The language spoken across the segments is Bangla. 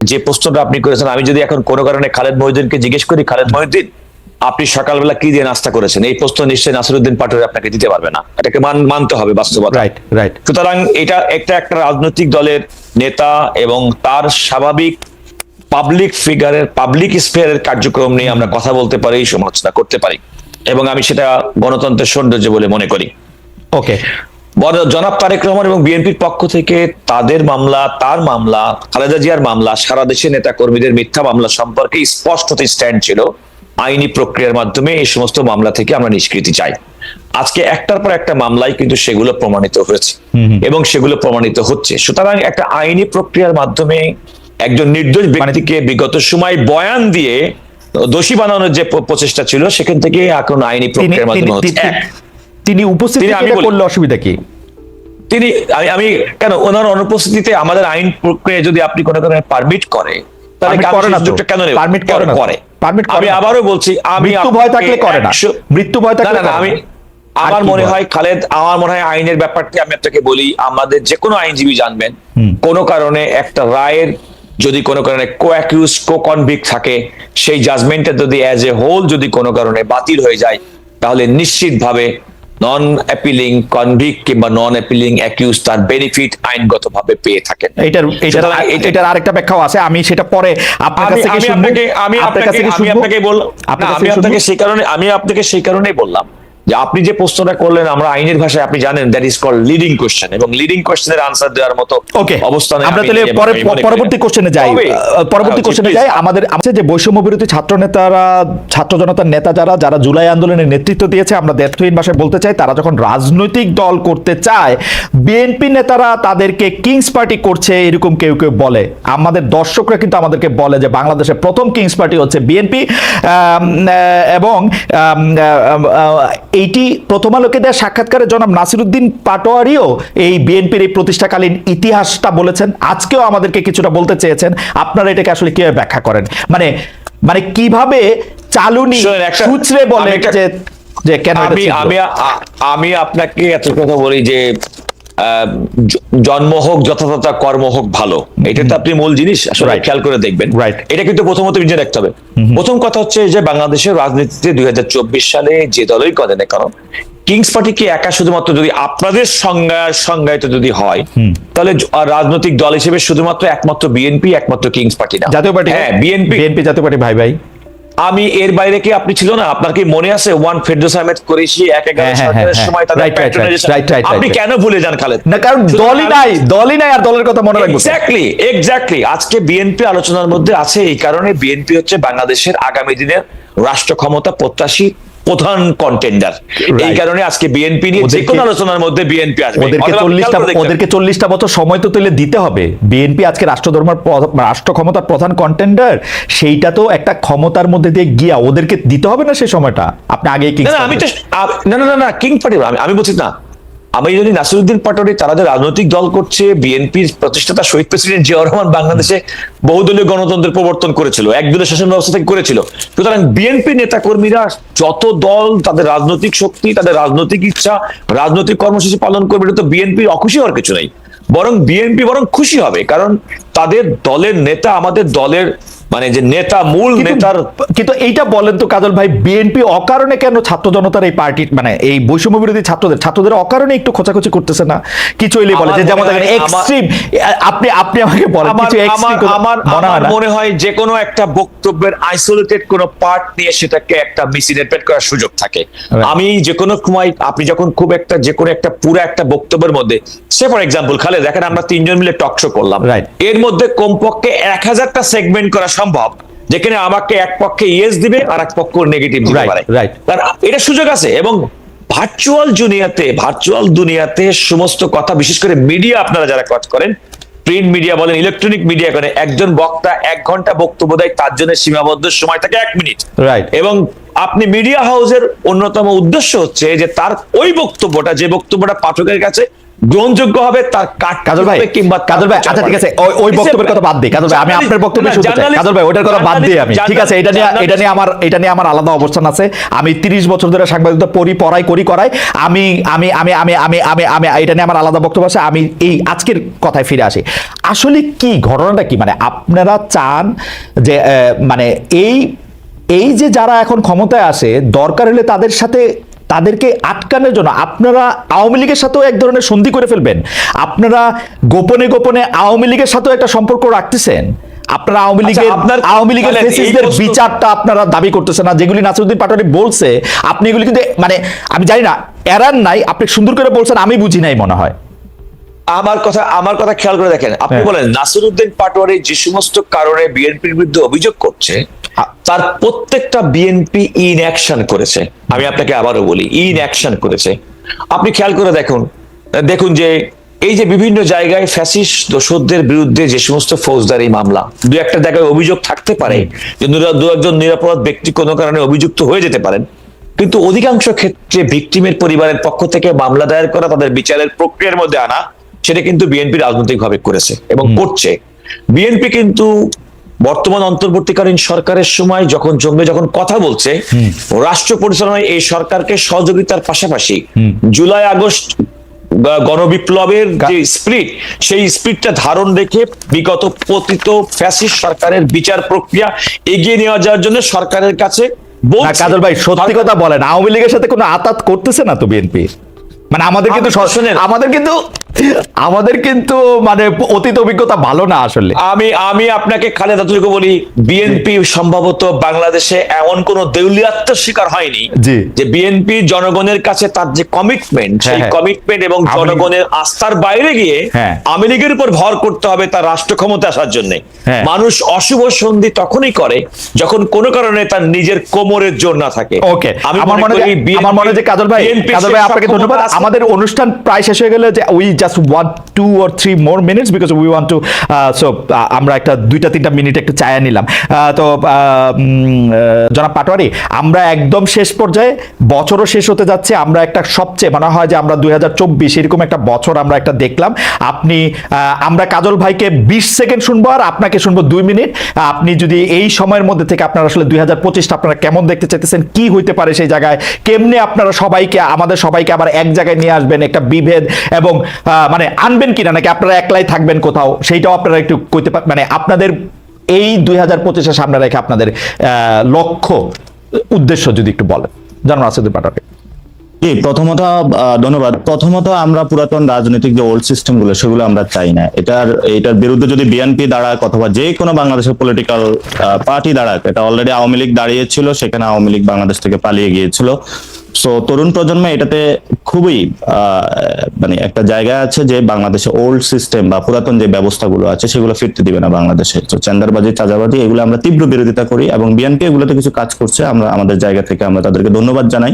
যে প্রশ্নটা আপনি করেছেন আমি যদি এখন কোনো কারণে খালেদ মহিউদ্দিনকে জিজ্ঞেস করি খালেদ মহিউদ্দিন আপনি সকালবেলা কি দিয়ে নাস্তা করেছেন? এই প্রশ্ন নিশ্চয়ই নাসিরুদ্দিন পাটোয়ারি আপনাকে দিতে পারবে না। এটাকে মান- মানতে হবে বাস্তবতা। রাইট রাইট সুতরাং এটা একটা একটা রাজনৈতিক দলের নেতা এবং তার স্বাভাবিক পাবলিক ফিগারের পাবলিক স্পেয়ারের কার্যক্রম নিয়ে আমরা কথা বলতে পারি সমালোচনা করতে পারি এবং আমি সেটা গণতন্ত্রের সৌন্দর্য বলে মনে করি। ওকে জনাব তারেক রহমান এবং বিএনপির পক্ষ থেকে তাদের মামলা তার মামলা খালেদা জিয়ার মামলা সারা দেশের নেতা কর্মীদের মিথ্যা মামলা সম্পর্কে স্পষ্টত স্ট্যান্ড ছিল। আইনি প্রক্রিয়ার মাধ্যমে এই সমস্ত মামলা থেকে আমরা নিষ্কৃতি চাই। আজকে একটার পর একটা মামলায় কিন্তু সেগুলো প্রমাণিত হয়েছে এবং সেগুলো প্রমাণিত হচ্ছে। সুতরাং একটা আইনি প্রক্রিয়ার মাধ্যমে একজন নির্দোষ ব্যক্তিকে বিগত সময় বয়ান দিয়ে দোষী বানানোর যে প্রচেষ্টা ছিল সেখান থেকে এখন আইনি প্রক্রিয়ার মাধ্যমে হচ্ছে। তিনি- উপস্থিত করলে অসুবিধা কি তিনি আমি কেন ওনার অনুপস্থিতিতে আমাদের আইন প্রক্রিয়া যদি আপনি কোনো কারণে পারমিট করে তাহলে Permit কার করে না তো। সুযোগটা কেন নেবে করে না তো। করে Permit করে আমি আবারও বলছি আমি ভয় থাকলে করে না। মৃত্যু ভয় থাকলে না, না, না, করে না। আমি আমার মনে হয় খালেদ আমার মনে হয় আইনের ব্যাপারটি আমি আপনাকে বলি আমাদের যে কোনো আইনজীবী জানবেন কোনো কারণে একটা রায়ের যদি কোনো কারণে কো অ্যাকিউজ কো কনভিক্ট থাকে সেই জাজমেন্টে যদি অ্যাজ এ হোল যদি কোনো কারণে বাতিল হয়ে যায় তাহলে নিশ্চিতভাবে নন অ্যাপিলিং কনভিক কিংবা নন অ্যাপিলিং অ্যাকিউজ তার বেনিফিট আইনগতভাবে পেয়ে থাকেন। এটার এটার এটা- এটার আরেকটা ব্যাখ্যাও আছে। আমি সেটা পরে আপনার কাছ থেকে আমি আপনাকে আমি আপনার কাছ আপনাকে আমি আপনাকে বললাম আপনার আমি আপনাকে সেই কারণে আমি আপনাকে সেই কারণেই বললাম। যে আপনি যে প্রশ্নটা করলেন আমরা আইনের ভাষায় আপনি জানেন that is call leading question এবং লিডিং কোশ্চেনের আনসার দেওয়ার মতো ওকে অবস্থানে আমরা তাহলে পরবর্তী কোশ্চেনে যাই। পরবর্তী কোশ্চেনে যাই। আমাদের আমাদের যে বৈষম্য বিরোধী ছাত্র নেতারা ছাত্র জনতার নেতা যারা যারা জুলাই আন্দোলনের নেতৃত্ব দিয়েছে আমরা দ্ব্যর্থহীন ভাষায় বলতে চাই তারা যখন রাজনৈতিক দল করতে চায় বিএনপি নেতারা তাদেরকে কিংস পার্টি করছে এরকম কেউ কেউ বলে। আমাদের দর্শকরা কিন্তু আমাদেরকে বলে যে বাংলাদেশের প্রথম কিংস পার্টি হচ্ছে বিএনপি। এবং এইটি প্রথম আলোকে দেয়া সাক্ষাৎকারে জনাব নাসিরুদ্দিন পাটোয়ারিও এই বিএনপির এই প্রতিষ্ঠাকালীন ইতিহাসটা বলেছেন। আজকেও আমাদেরকে কিছুটা বলতে চেয়েছেন। আপনারা এটাকে আসলে কীভাবে ব্যাখ্যা করেন? মানে মানে কীভাবে চালুনি সুচরে বলে যে যে কেন এটা আমি আমি আপনাকে এত কথা বলি যে জন্ম হোক যথাযথ কর্ম হোক ভালো। এটা তো আপনি মূল জিনিস আসলে খেয়াল করে দেখবেন। এটা কিন্তু প্রথমত নিজে দেখতে হবে। প্রথম কথা হচ্ছে যে বাংলাদেশের রাজনীতিতে দুই হাজার চব্বিশ সালে যে দলই করে না কারণ কিংস পার্টি কি একা শুধুমাত্র যদি আপনাদের সংজ্ঞা সংজ্ঞায়িত যদি হয় তাহলে রাজনৈতিক দল হিসেবে শুধুমাত্র একমাত্র বিএনপি একমাত্র কিংস পার্টি না। জাতীয় পার্টি হ্যাঁ বিএনপি বিএনপি জাতীয় পার্টি ভাই ভাই। আমি এর বাইরে কি আপনি ছিল না? আপনার কি মনে আছে ওয়ান ফেরদৌস আহমেদ কুরেশি এক এগারো হ্যাঁ, হ্যাঁ, হ্যাঁ, সময় তাদের আপনি কেন ভুলে যান খালেদ? না কারণ দলই নাই দলই নাই আর দলের কথা মনে রাখব। এক্স্যাক্টলি এক্স্যাক্টলি আজকে বিএনপি আলোচনার মধ্যে আছে এই কারণে বিএনপি হচ্ছে বাংলাদেশের আগামী দিনের রাষ্ট্র ক্ষমতা প্রত্যাশী প্রধান কন্টেন্ডার এই কারণে আজকে বিএনপি নিয়ে যে কোনো আলোচনার মধ্যে বিএনপি আসবে। ওদেরকে চল্লিশটা। ওদেরকে চল্লিশটা বছর সময় তো তাহলে দিতে হবে। বিএনপি আজকে রাষ্ট্রধর্মের রাষ্ট্র ক্ষমতার প্রধান কন্টেন্ডার সেইটা তো একটা ক্ষমতার মধ্যে দিয়ে গিয়া ওদেরকে দিতে হবে না সেই সময়টা? আপনি আগে কি না না আমি তো না না না কিং পার্টি আমি আমি বলছি না। আমি যদি নাসিরুদ্দিন পাটোয়ারি, তারা যে রাজনৈতিক দল করছে, বিএনপির প্রতিষ্ঠাতা শহীদ প্রেসিডেন্ট জিয়াউর রহমান বাংলাদেশে বহুদলীয় গণতন্ত্রের প্রবর্তন করেছিল একদলীয় শাসন ব্যবস্থা থেকে করেছিল। সুতরাং বিএনপি নেতা কর্মীরা যত দল, তাদের রাজনৈতিক শক্তি, তাদের রাজনৈতিক ইচ্ছা, রাজনৈতিক কর্মসূচি পালন করবে, এটা তো বিএনপির অখুশি হওয়ার কিছু নেই। বরং বিএনপি বরং খুশি হবে, কারণ তাদের দলের নেতা আমাদের দলের মানে যে নেতা মূল নেতার কিন্তু এইটা বলেন তো কাজল ভাই বিএনপি অকারণে কেন ছাত্র জনতার এই পার্টি মানে এই বৈষম্য বিরোধী ছাত্রদের ছাত্রদের অকারণে একটু খোঁচাখুচি করতেছে না? কিছু হইলে বলে যে যেমন আমার- এক্সট্রিম আপনি আপনি আমাকে বলেন কিছু আমার আমার মনে হয় যে কোনো একটা বক্তব্যের আইসোলেটেড কোনো পার্ট নিয়ে সেটাকে একটা মিসিনেটেড করার সুযোগ থাকে। আমি যে কোনো সময় আপনি যখন খুব একটা যে কোনো একটা পুরো একটা বক্তব্যের মধ্যে সে ফর এক্সাম্পল খালে দেখেন আমরা তিনজন মিলে টক শো করলাম. এর মধ্যে কমপক্ষে এক হাজারটা সেগমেন্ট করা সম্ভব যেখানে আমাকে এক পক্ষে ইয়েস দিবে আর এক পক্ষ নেগেটিভ দিতে পারে. এটা সুযোগ আছে এবং ভার্চুয়াল দুনিয়াতে ভার্চুয়াল দুনিয়াতে সমস্ত কথা বিশেষ করে মিডিয়া আপনারা যারা কাজ করেন প্রিন্ট মিডিয়া বলেন ইলেকট্রনিক মিডিয়া করেন একজন বক্তা এক ঘণ্টা বক্তব্য দেয় তার জন্য সীমাবদ্ধ সময় থাকে এক মিনিট রাইট এবং আপনি মিডিয়া হাউসের অন্যতম উদ্দেশ্য হচ্ছে যে তার ওই বক্তব্যটা যে বক্তব্যটা পাঠকের কাছে গ্রহণযোগ্য হবে তার কাজল ভাই কিংবা কাজল ভাই আচ্ছা ঠিক আছে। ওই ওই বক্তব্যের কথা বাদ দিই কাজল ভাই আমি আপনার বক্তব্য শুনতে চাই। কাজল ভাই ওটার কথা বাদ দিই আমি। ঠিক আছে এটা নিয়ে এটা নিয়ে আমার এটা নিয়ে আমার আলাদা অবস্থান আছে। আমি 30 বছর ধরে সাংবাদিকতা পড়ি পড়াই করি করাই। আমি আমি আমি আমি আমি আমি আমি এটা নিয়ে আমার আলাদা বক্তব্য আছে। আমি এই আজকের কথায় ফিরে আসি। আসলে কি ঘটনাটা কি? মানে আপনারা চান যে আহ, মানে এই এই যে যারা এখন ক্ষমতায় আসে দরকার হলে তাদের সাথে তাদেরকে আটকানোর জন্য আপনারা আওয়ামী লীগের সাথেও এক ধরনের সন্ধি করে ফেলবেন। আপনারা গোপনে গোপনে আওয়ামী লীগের সাথেও একটা সম্পর্ক রাখতেছেন। আপনারা আওয়ামী আচ্ছা, লীগের আপনার- আওয়ামী লীগের ফেসিসদের বিচারটা আপনারা দাবি করতেছেন না। যেগুলি নাসিরুদ্দিন পাটোয়ারি বলছে আপনি এগুলি কিন্তু মানে আমি জানি না এরান নাই আপনি সুন্দর করে বলছেন আমি বুঝি নাই মনে হয়। আমার কথা আমার কথা খেয়াল করে দেখেন। আপনি হ্যাঁ। বলেন নাসিরুদ্দিন পাটোয়ারি যে সমস্ত কারণে বিএনপির বিরুদ্ধে অভিযোগ করছে তার প্রত্যেকটা বিএনপি ইন অ্যাকশন করেছে। আমি আপনাকে আবারও বলি ইন অ্যাকশন করেছে। আপনি খেয়াল করে দেখুন দেখুন যে এই যে বিভিন্ন জায়গায় ফ্যাসিস্ট দোষদের বিরুদ্ধে যে সমস্ত ফৌজদারি মামলা দু একটা জায়গায় অভিযোগ থাকতে পারে যে দু একজন নিরাপরাধ ব্যক্তি কোনো কারণে অভিযুক্ত হয়ে যেতে পারেন। কিন্তু অধিকাংশ ক্ষেত্রে ভিকটিমের পরিবারের পক্ষ থেকে মামলা দায়ের করা তাদের বিচারের প্রক্রিয়ার মধ্যে আনা সেটা কিন্তু বিএনপি রাজনৈতিকভাবে করেছে এবং করছে। বিএনপি কিন্তু বর্তমান অন্তর্বর্তীকালীন সরকারের সময় যখন জমবে যখন কথা বলছে রাষ্ট্র পরিচালনায় এই সরকারকে সহযোগিতার পাশাপাশি জুলাই আগস্ট গণবিপ্লবের যে স্পিরিট সেই স্পিরিটটা ধারণ রেখে বিগত পতিত ফ্যাসিস্ট সরকারের বিচার প্রক্রিয়া এগিয়ে নেওয়া যাওয়ার জন্য সরকারের কাছে না কাজল ভাই সত্যি কথা বলেন আওয়ামী লীগের সাথে কোনো আতাত করতেছে না তো বিএনপি মানে আমাদের কিন্তু। আমাদের কিন্তু আমাদের কিন্তু মানে অতীত অভিজ্ঞতা ভালো না আসলে। আমি আমি আপনাকে খালেদা তুলিকে বলি বিএনপি সম্ভবত বাংলাদেশে এমন কোন দেউলিয়াত্মের শিকার হয়নি যে বিএনপি জনগণের কাছে তার যে কমিটমেন্ট সেই হ্যাঁ। কমিটমেন্ট এবং জনগণের আস্থার বাইরে গিয়ে হ্যাঁ। আওয়ামী লীগের উপর ভর করতে হবে তার রাষ্ট্র ক্ষমতা আসার জন্য। হ্যাঁ। মানুষ অশুভ সন্ধি তখনই করে যখন কোনো কারণে তার নিজের কোমরের জোর না থাকে। ওকে আমি আমার মনে হয় আমার মনে হয় যে কাজল ভাই কাজল ভাই আপনাকে ধন্যবাদ। আমাদের অনুষ্ঠান প্রায় শেষ হয়ে গেলে যে we just one two or three more minutes because we want to so আমরা একটা, দুইটা, তিনটা মিনিট একটু চায়া নিলাম। তো জনাব পাটোয়ারি, আমরা একদম শেষ পর্যায়ে, বছরও শেষ হতে যাচ্ছে, আমরা একটা সবচেয়ে, মনে হয় যে আমরা দুই হাজার চব্বিশ এরকম একটা বছর আমরা একটা দেখলাম। আপনি আমরা কাজল ভাইকে বিশ সেকেন্ড শুনব আর আপনাকে শুনব দুই মিনিট। আপনি যদি এই সময়ের মধ্যে থেকে আপনারা আসলে দুই হাজার পঁচিশটা আপনারা কেমন দেখতে চাইতেছেন, কি হইতে পারে সেই জায়গায়, কেমনে আপনারা সবাইকে, আমাদের সবাইকে আবার এক জায়গায় নিয়ে আসবেন একটা বিভেদ এবং মানে আনবেন কিনা? নাকি আপনারা একলাই থাকবেন কোথাও? সেইটাও আপনারা একটু কইতে মানে আপনাদের এই দুই হাজার পঁচিশের সামনে রেখে আপনাদের লক্ষ্য, উদ্দেশ্য যদি একটু বলেন। জানুন আসিদুল পাটাকে জি, প্রথমত ধন্যবাদ। প্রথমত আমরা পুরাতন রাজনৈতিক যে ওল্ড সিস্টেমগুলো সেগুলো আমরা চাই না। এটার এটার বিরুদ্ধে যদি বিএনপি দাঁড়াক অথবা যে কোনো বাংলাদেশের পলিটিক্যাল পার্টি দাঁড়াক, এটা অলরেডি আওয়ামী লীগ দাঁড়িয়েছিল, সেখানে আওয়ামী লীগ বাংলাদেশ থেকে পালিয়ে গিয়েছিল। সো তরুণ প্রজন্ম এটাতে খুবই মানে একটা জায়গা আছে যে বাংলাদেশে ওল্ড সিস্টেম বা পুরাতন যে ব্যবস্থাগুলো আছে, সেগুলো ফিরতে দিবে না বাংলাদেশে। তো চান্দারবাজি, চাঁদাবাজি, এগুলো আমরা তীব্র বিরোধিতা করি এবং বিএনপি এগুলোতে কিছু কাজ করছে। আমরা আমাদের জায়গা থেকে আমরা তাদেরকে ধন্যবাদ জানাই।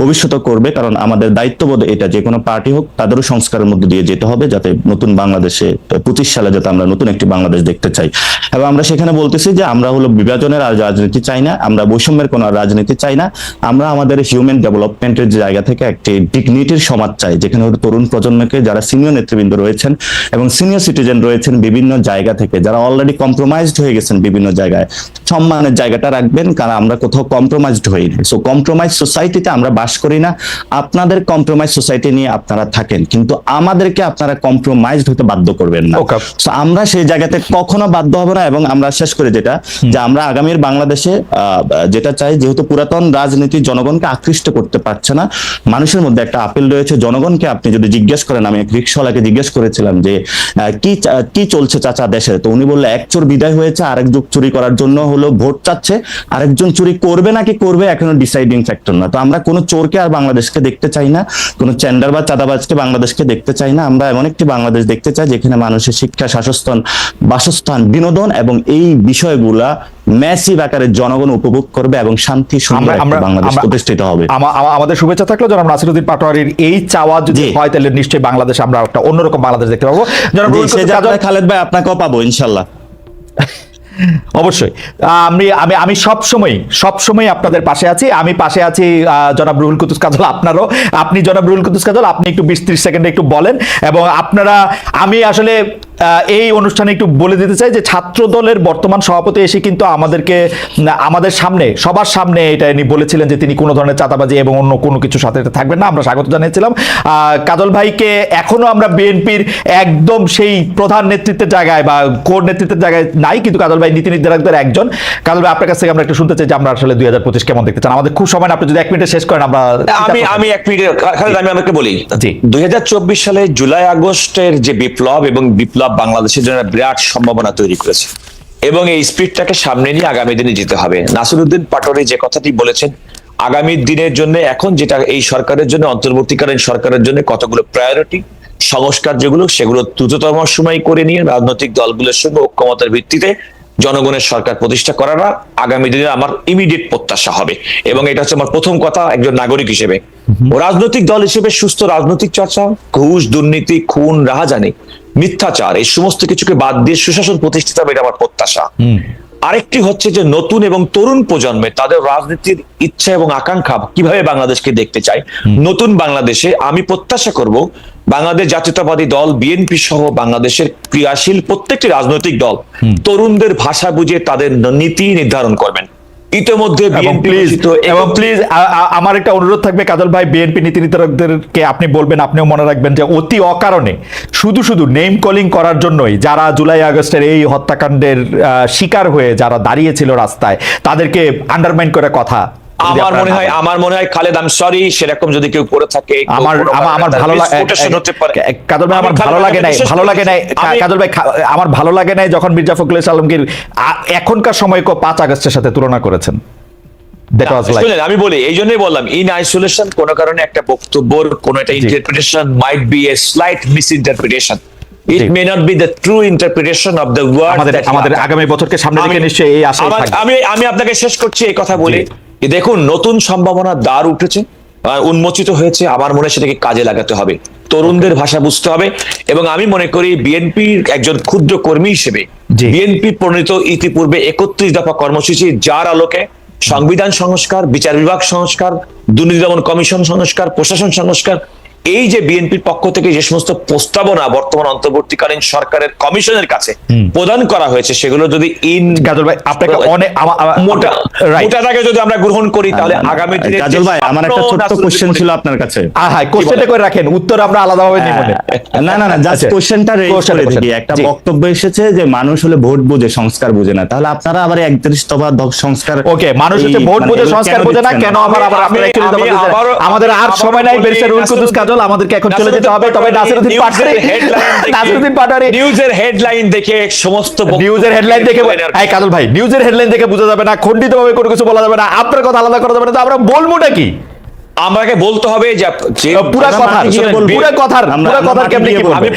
ভবিষ্যতে করবে, কারণ আমাদের দায়িত্ববোধ এটা যে কোনো পার্টি হোক, তাদেরও সংস্কারের মধ্যে দিয়ে যেতে হবে যাতে নতুন বাংলাদেশে, পঁচিশ সালে যাতে আমরা নতুন একটি বাংলাদেশ দেখতে চাই। এবং আমরা সেখানে বলতেছি যে আমরা হলো বিভাজনের আর রাজনীতি চাই না, আমরা বৈষম্যের কোনো রাজনীতি চাই না। আমরা আমাদের হিউম্যান ডেভেলপমেন্টের জায়গা থেকে একটি ডিগনিটির সমাজ চাই যেখানে তরুণ প্রজন্মকে যারা সিনিয়র নেতৃবৃন্দ রয়েছেন এবং সিনিয়র সিটিজেন রয়েছেন বিভিন্ন জায়গা থেকে যারা অলরেডি কম্প্রোমাইজড হয়ে গেছেন বিভিন্ন জায়গায়। সম্মানের জায়গাটা রাখবেন কারণ আমরা কোথাও কম্প্রোমাইজড হই না। সো কম্প্রোমাইজ সোসাইটিতে আমরা বাস করি না। আপনাদের কম্প্রোমাইজ সোসাইটি নিয়ে আপনারা থাকেন কিন্তু আমাদেরকে আপনারা কম্প্রোমাইজড হতে বাধ্য করবেন না. So, আমরা সেই জায়গাতে কখনো বাধ্য হব না এবং আমরা শেষ করে যেটা যে আমরা আগামীর বাংলাদেশে আহ, যেটা চাই যেহেতু পুরাতন রাজনীতি জনগণকে আকৃষ্ট করতে পারছে না। মানুষের মধ্যে একটা আপিল রয়েছে। জনগণকে আপনি যদি জিজ্ঞেস করেন, আমি এক রিক্সাওয়ালাকে জিজ্ঞেস করেছিলাম যে কি কি চলছে চাচা দেশে? তো উনি বললে, এক চোর বিদায় হয়েছে, আরেক যুগ চুরি করার জন্য হলো ভোট চাচ্ছে। আরেকজন চুরি করবে নাকি করবে, এখনও ডিসাইডিং ফ্যাক্টর না। তো আমরা কোনো চোরকে আর বাংলাদেশকে দেখতে চাই না। কোনো চেন্ডার বা চাঁদাবাজকে বাংলাদেশকে দেখতে চাই না। আমরা এমন একটি বাংলাদেশ দেখতে চাই, যেখানে মানুষের শিক্ষা, শাসস্থান, বাসস্থান, বিনোদন এবং এই বিষয়গুলা ম্যাসিভ আকারে জনগণ উপভোগ করবে এবং শান্তি বাংলাদেশ প্রতিষ্ঠিত হবে। আমা- আমা- আমাদের শুভেচ্ছা থাকল জনাব নাসিরুদ্দিন পাটোয়ারির এই চাওয়া যদি হয় তাহলে নিশ্চয়ই বাংলাদেশ আমরা একটা অন্যরকম বাংলাদেশ দেখতে পাবো। খালেদ ভাই আপনাকেও পাবো ইনশাল্লাহ। অবশ্যই। আমি আমি আমি সব সময় সব সময় আপনাদের পাশে আছি। আমি পাশে আছি জনাব রুহুল কুতুস কাজল আপনারও। আপনি জনাব রুহুল কুতুস কাজল আপনি একটু বিশ ত্রিশ সেকেন্ডে একটু বলেন। এবং আপনারা আমি আসলে এই অনুষ্ঠানে একটু বলে দিতে চাই যে ছাত্র দলের বর্তমান সভাপতি এসে কিন্তু আমাদেরকে আমাদের সামনে সবার সামনে এটা ইনি বলেছিলেন যে তিনি কোনো ধরনের চাঁদাবাজি এবং অন্য কোনো কিছুর সাথে থাকবেন না। আমরা স্বাগত জানিয়েছিলাম। কাজল ভাইকে এখনও আমরা বিএনপির একদম সেই প্রধান নেতৃত্বের জায়গায় বা কোর নেতৃত্বের জায়গায় নাই কিন্তু কাজল ভাই নীতি নির্ধারকদের একজন। কাজল ভাই আপনার কাছ থেকে আমরা একটু শুনতে চাই যে আমরা আসলে দুই হাজার পঁচিশ কেমন দেখতে চান? আমাদের খুব সময় না, আপনি যদি এক মিনিটে শেষ করেন আমরা আমি আমি এক মিনিট আমি আমাকে বলি। দুই সালে জুলাই আগস্টের যে বিপ্লব এবং বিপ্লব বাংলাদেশের জন্য বিরাট সম্ভাবনা তৈরি করেছে। এবং এই স্পিরিটটাকে সামনে নিয়ে আগামী দিনে যেতে হবে। নাসিরুদ্দিন পাটোয়ারি যে কথাটি বলেছেন আগামী দিনের জন্য এখন যেটা এই সরকারের জন্য অন্তর্বর্তীকালীন সরকারের জন্য কতগুলো প্রায়োরিটি সংস্কার যেগুলো সেগুলো দ্রুততম সময় করে নিয়ে রাজনৈতিক দলগুলোর সঙ্গে ঐক্যমতের ভিত্তিতে জনগণের সরকার প্রতিষ্ঠা করাটা আগামী দিনে আমার ইমিডিয়েট প্রত্যাশা হবে। এবং এটা হচ্ছে আমার প্রথম কথা একজন নাগরিক হিসেবে। রাজনৈতিক দল হিসেবে সুস্থ রাজনৈতিক চর্চা ঘুষ দুর্নীতি খুন রাহাজানি মিথ্যাচার এই সমস্ত কিছুকে বাদ দিয়ে সুশাসন প্রতিষ্ঠিত হবে এটা আমার প্রত্যাশা। আরেকটি হচ্ছে যে নতুন এবং তরুণ প্রজন্মে তাদের রাজনীতির ইচ্ছা এবং আকাঙ্ক্ষা কীভাবে বাংলাদেশকে দেখতে চায় নতুন বাংলাদেশে আমি প্রত্যাশা করব বাংলাদেশ জাতীয়তাবাদী দল বিএনপি সহ বাংলাদেশের ক্রিয়াশীল প্রত্যেকটি রাজনৈতিক দল তরুণদের ভাষা বুঝে তাদের নীতি নির্ধারণ করবেন। ইতিমধ্যে প্লিজ এবং প্লিজ আমার একটা অনুরোধ থাকবে কাজল ভাই বিএনপি নীতি নির্ধারকদেরকে আপনি বলবেন আপনিও মনে রাখবেন যে অতি অকারণে শুধু শুধু নেম কলিং করার জন্যই যারা জুলাই আগস্টের এই হত্যাকাণ্ডের আহ, শিকার হয়ে যারা দাঁড়িয়েছিল রাস্তায় তাদেরকে আন্ডারমাইন করে কথা। আমার মনে হয় আমার মনে হয় খালেদ আম সরি সেরকম যদি কেউ করে থাকে আমার আমার ভালো লাগে কাজল ভাই আমার আমি ভালো লাগে নাই ভালো লাগে নাই কাজল ভাই আমার ভালো লাগে নাই যখন মির্জা ফখরুল আলমগীর এখনকার সময়কে পাঁচ আগস্টের সাথে তুলনা করেছেন। আমি বলি এই জন্যই বললাম ইন আইসোলেশন কোন কারণে একটা বক্তব্যর কোন একটা interpretation might be a slight misinterpretation it may not be the true interpretation of the word আমাদের আগামী বছরকে সামনে রেখে নিশ্চয়ই এই আমি আমি আপনাকে শেষ করছি এই কথা বলে। দেখুন নতুন সম্ভাবনার দ্বার উঠেছে উন্মোচিত হয়েছে আমার মনে সেটাকে কাজে লাগাতে হবে তরুণদের ভাষা বুঝতে হবে এবং আমি মনে করি বিএনপির একজন ক্ষুদ্র কর্মী হিসেবে। বিএনপি প্রণীত ইতিপূর্বে একত্রিশ দফা কর্মসূচি যার আলোকে সংবিধান সংস্কার বিচার বিভাগ সংস্কার দুর্নীতি দমন কমিশন সংস্কার প্রশাসন সংস্কার এই যে বিএনপির পক্ষ থেকে যে সমস্ত প্রস্তাবনা বর্তমান অন্তর্বর্তীকালীন সরকারের কমিশনের কাছে প্রদান করা হয়েছে সেগুলো যদি ইন কাজল ভাই আপনাকে অনেক মোটা মোটাটাকে যদি আমরা গ্রহণ করি তাহলে আগামী দিনে কাজল ভাই আমার একটা ছোট্ট কোশ্চেন ছিল আপনার কাছে। হ্যাঁ কোশ্চেনটা করে রাখেন উত্তর আমরা আলাদাভাবে নিব না। না না না জাস্ট। কোশ্চেনটা রেজ করে। দেখি। একটা বক্তব্য এসেছে যে মানুষ হলে ভোট বোঝে সংস্কার বোঝে না। তাহলে আপনারা আবার একত্রিশ দফা দ- সংস্কার ওকে মানুষ হচ্ছে ভোট মানে বোঝে সংস্কার বোঝে না কেন আবার আবার আপনারা আমাদের আর সময় নাই বেরিসের রুল কুদুস কাজল আমাদেরকে এখন চলে যেতে হবে। তবে নাসিরুদ্দিন পাটোয়ারি নাসিরুদ্দিন পাটোয়ারি। নিউজের হেডলাইন দেখে সমস্ত নিউজের হেডলাইন দেখে এই কাজল ভাই নিউজের হেডলাইন দেখে বোঝা যাবে না খণ্ডিত ভাবে কোনো কিছু বলা যাবে না আপনার কথা আলাদা করা যাবে না তো আমরা বলবোটা কি আমাকে বলতে হবে যে পুরা কথা বলব। কথার পুরা কথার কেমনি কি বলব। আমি-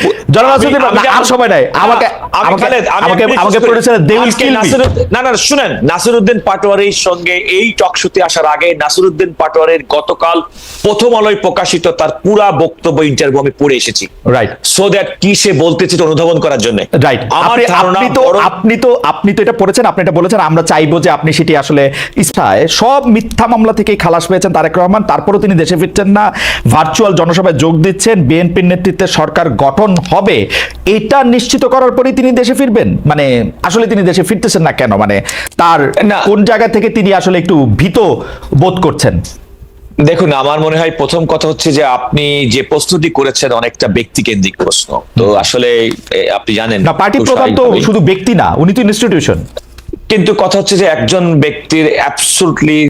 আর সময় নাই আমাকে আমাকে আমাকে আমাকে। Producer they will kill me না না শুনেন নাসিরুদ্দিন পাটোয়ারির সঙ্গে এই টকশুতে আসার আগে নাসিরুদ্দিন পাটোয়ারির গতকাল প্রথম আলোয় প্রকাশিত তার পুরা বক্তব্য ইন্টারভিউ আমি পড়ে এসেছি রাইট সো দ্যাট কি সে বলতেছে অনুধাবন করার জন্য রাইট আমার আপনি ধারণা আপনি তো আপনি তো আপনি তো এটা পড়েছেন আপনি এটা বলেছেন আমরা চাইব যে আপনি সেটি আসলে ইচ্ছায় সব মিথ্যা মামলা থেকেই খালাস পেয়েছেন তারেক রহমান তারপরেও তিনি দেশে ফিরছেন না। ভার্চুয়াল জনসভায় যোগ দিচ্ছেন। বিএনপির নেতৃত্বে সরকার গঠন হবে। এটা নিশ্চিত করার পরেই তিনি দেশে ফিরবেন? মানে আসলে তিনি দেশে ফিরতেছেন না কেন? মানে তার কোন জায়গা থেকে তিনি আসলে একটু ভীত বোধ করছেন? দেখুন আমার মনে হয় প্রথম কথা হচ্ছে যে আপনি যে প্রস্তুতি করেছেন অনেকটা ব্যক্তি কেন্দ্রিক প্রশ্ন। তো আসলে আপনি জানেন না পার্টি প্রধান তো শুধু ব্যক্তি না উনি তো ইনস্টিটিউশন কিন্তু কথা হচ্ছে যে একজন ব্যক্তির অ্যাবসুটলি